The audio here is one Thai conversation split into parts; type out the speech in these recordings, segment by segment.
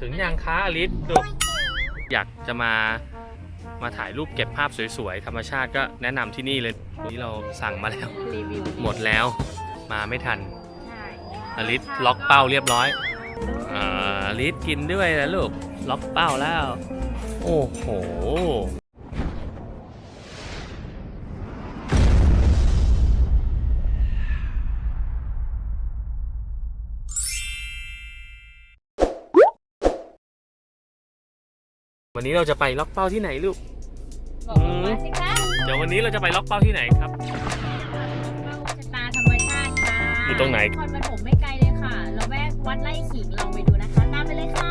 ถึงยังคะอลิสลูกอยากจะมามาถ่ายรูปเก็บภาพสวยๆ ธรรมชาติก็แนะนำที่นี่เลยวันนี้เราสั่งมาแล้วรีวิวหมดแล้วมาไม่ทันใช่อลิสล็อกเป้าเรียบร้อยอ่าอลิสกินด้วยนะลูก ล็อกเป้าแล้ว โอ้โห วันนี้เราจะไปล็อกเป้าที่ไหนลูก บอกมาสิคะเดี๋ยววันนี้เราจะไปล็อกเป้าที่ไหนครับ ชะตาธรรมชาติค่ะอยู่ตรงไหนนครปฐมไม่ไกลเลยค่ะเราแวกวัดไร่ขิงลองไปดูนะคะ ตามไปเลยค่ะ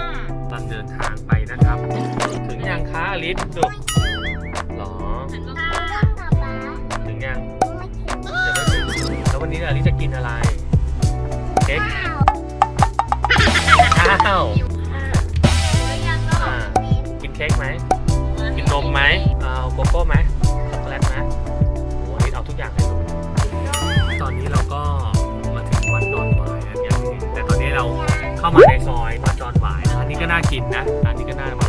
ตอนเดินทางไปนะครับ ถึงยังคะอลิสลูกหรอ หันมาถึงยังเดี๋ยวไม่ถึงแล้ววันนี้อลิสจะกินอะไร เค้กข้าวแล้วยังก็อ่ากิน เค้กไหมกินนมไหมเอาโกโก้ไหมช็อกโกแลตไหมโอ้อลิสเอาทุกอย่างเลยลูกตอนนี้เราก็มาถึงวัดดอนหวายแล้วอย่างนี้แต่ตอนนี้เราเข้ามาในซอยวัดดอนหวายอันนี้ก็น่ากินนะอันนี้ก็น่ามา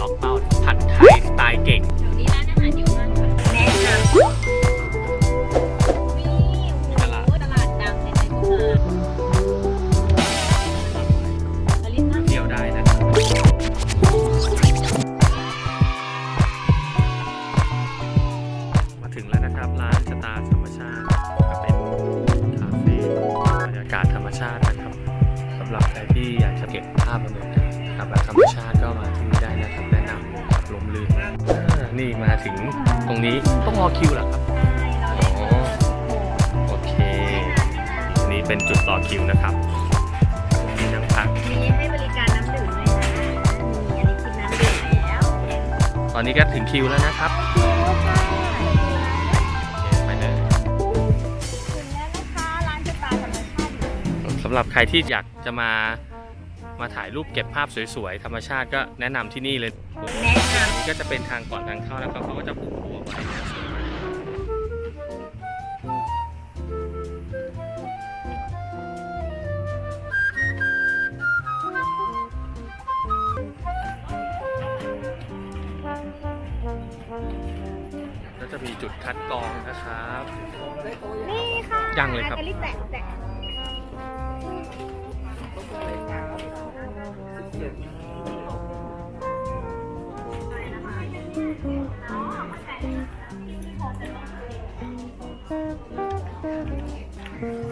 มาถึงตรงนี้ต้องรอคิวเหรอครับใช่เราได้เจอโอเค อันนี้เป็นจุดรอคิวนะครับมีนั่งพัก มีให้บริการน้ำดื่มด้วยนะมีอันนี้กินน้ำดื่มแล้วตอนนี้ก็ถึงคิวแล้วนะครับโอเคไปเลยถึงแล้วนะคะร้านสตาร์ธรรมชาติอยู่สำหรับใครที่อยากจะมามาถ่ายรูปเก็บภาพสวยๆ ธรรมชาติก็แนะนำที่นี่เลยแนะนอันนี้ ก็จะเป็นทางก่อนทางเข้านะครับเขาก็จะปลูกบัวไว้นะสวยมากก็จะมีจุดคัดกรองนะครับำนี่ค่ะยังเลยครับนาฬิแตะ Thank you.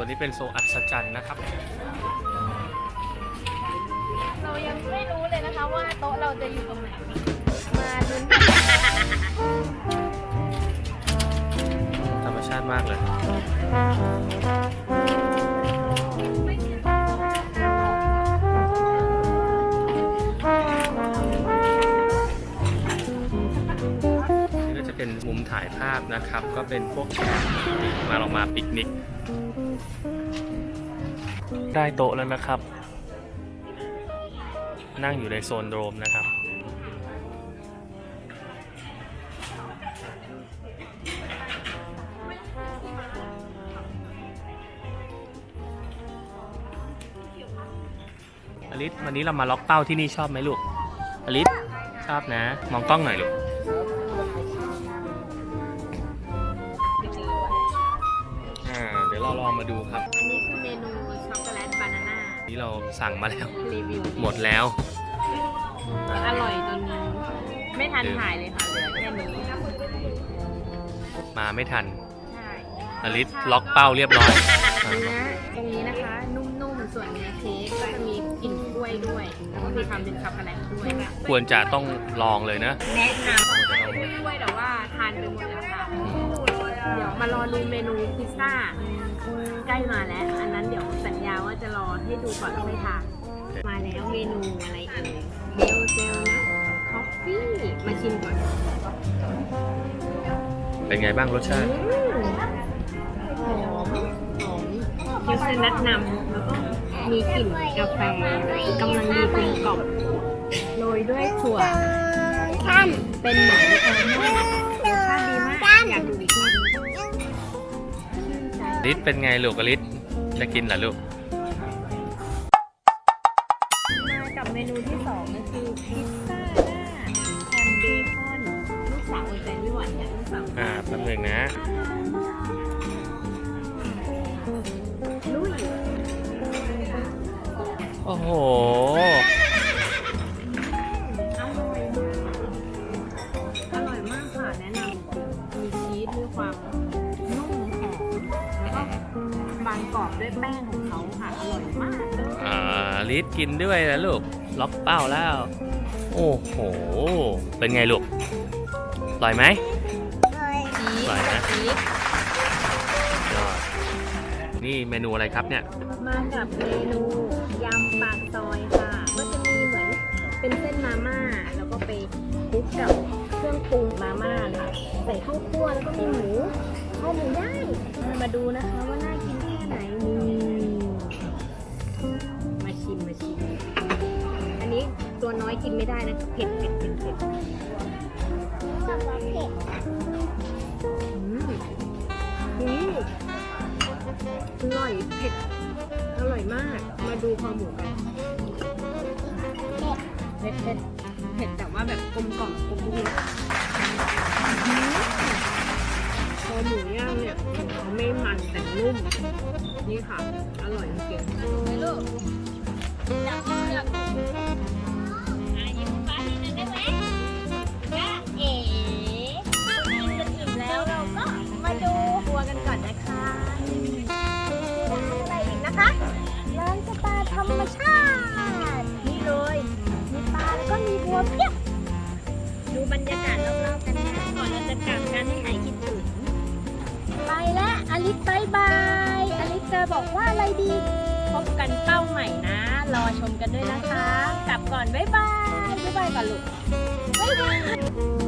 ส่วนนี้เป็นโซนอัศจรรย์นะครับ เรายังไม่รู้เลยนะคะว่าโต๊ะเราจะอยู่ตรงไหน มาลุ้นธรรมชาติมากเลย นี่ก็จะเป็นมุมถ่ายภาพนะครับ ก็เป็นพวกแขกมาลองมาปิกนิก ได้โต๊ะแล้วนะครับ นั่งอยู่ในโซนโดมนะครับ อลิสวันนี้เรามาล็อกเป้าที่นี่ชอบไหมลูก อลิสชอบนะ มองกล้องหน่อยลูก เราสั่งมาแล้ว รีวิวหมดแล้ว อร่อยจนไม่ทันถ่ายเลยค่ะเหลือแค่นี้มาไม่ทันใช่อลิสล็อกเป้าเรียบร้อยเนื้อตรงนี้นะคะ นุ่มๆ ส่วนเนื้อเค้กก็จะมีกลิ่นกล้วยด้วย แล้วก็มีความเป็นช็อกโกแลตด้วยควรจะต้องลองเลยนะ แนะนำกล้วยด้วยแต่ว่าทานไปหมดแล้วค่ะ เดี๋ยวมารอดูเมนูพิซซ่า ใกล้มาแล้ว อันนั้นเดี๋ยวสัญญาว่าจะรอให้ดูก่อนแล้วค่อยทานมาแล้วเมนูอะไรเอ่ยเบลเจลนะคอฟฟี่มาชิมก่อนเป็นไงบ้างรสชาติหอมหอมยูสแนะนำแล้วก็มีกลิ่นกาแฟกำลังดีกลมกล่อมโรยด้วยถั่วท่านเป็นเหมือน ลิศเป็นไงลูกอลิศจะกินเหรอลูก มากับเมนูที่สองก็คือพิซซ่าหน้าแฮมเบคอนลูกสาวอดใจไม่ไหวเนี่ยลูกสาวอ่าแป๊บนึงนะ ลุย โอ้โห ด้วยแป้งของเขาค่ะ อร่อยมากเลยอ่าลิศกินด้วยนะลูก ล็อกเป้าแล้ว โอ้โห เป็นไงลูกอร่อยไหมเลยชีสอร่อยนะ ชีสยอดนี่เมนูอะไรครับเนี่ย มากับเมนูยำปากซอยค่ะ ก็จะมีเหมือนเป็นเส้นมาม่า แล้วก็ไปคลุกกับเครื่องปรุงมาม่าค่ะ ใส่ข้าวคั่วแล้วก็มีหมูข้าวหมูย่างมาดูนะคะว่าน่ากินแค่ ไหนนี่มาชิมมาชิม อันนี้ตัวน้อยกินไม่ได้นะเผ็ดเผ็ดเผ็ดเผ็ดความเผ็ดอืมอืมอร่อยเผ็ดอร่อยมาก มาดูคอหมูกันเผ็ดเผ็ดเผ็ดแต่ว่าแบบกลมกล่อมกลมกล่อม หมูย่างเนี่ยเขาไม่มันแต่นุ่ม นี่ค่ะ อร่อยจริงๆ อบอกว่าอะไรดี พบกันเป้าใหม่นะ รอชมกันด้วยนะคะ กลับก่อน บ๊ายบาย บ๊ายบายก่อนลูก บ๊ายบาย